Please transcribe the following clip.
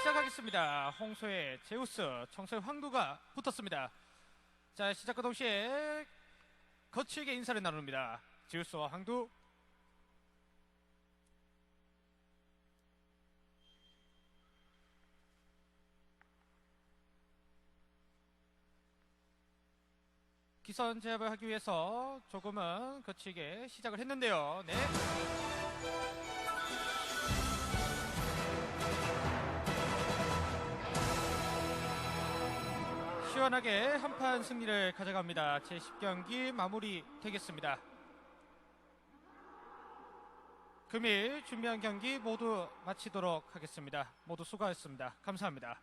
시작하겠습니다. 홍소의 제우스, 청소의 황두가 붙었습니다. 자, 시작과 동시에 거칠게 인사를 나눕니다. 제우스와 황두. 기선 제압을 하기 위해서 조금은 거칠게 시작을 했는데요. 네. 시원하게 한판 승리를 가져갑니다. 제10경기 마무리 되겠습니다. 금일 준비한 경기 모두 마치도록 하겠습니다. 모두 수고하셨습니다. 감사합니다.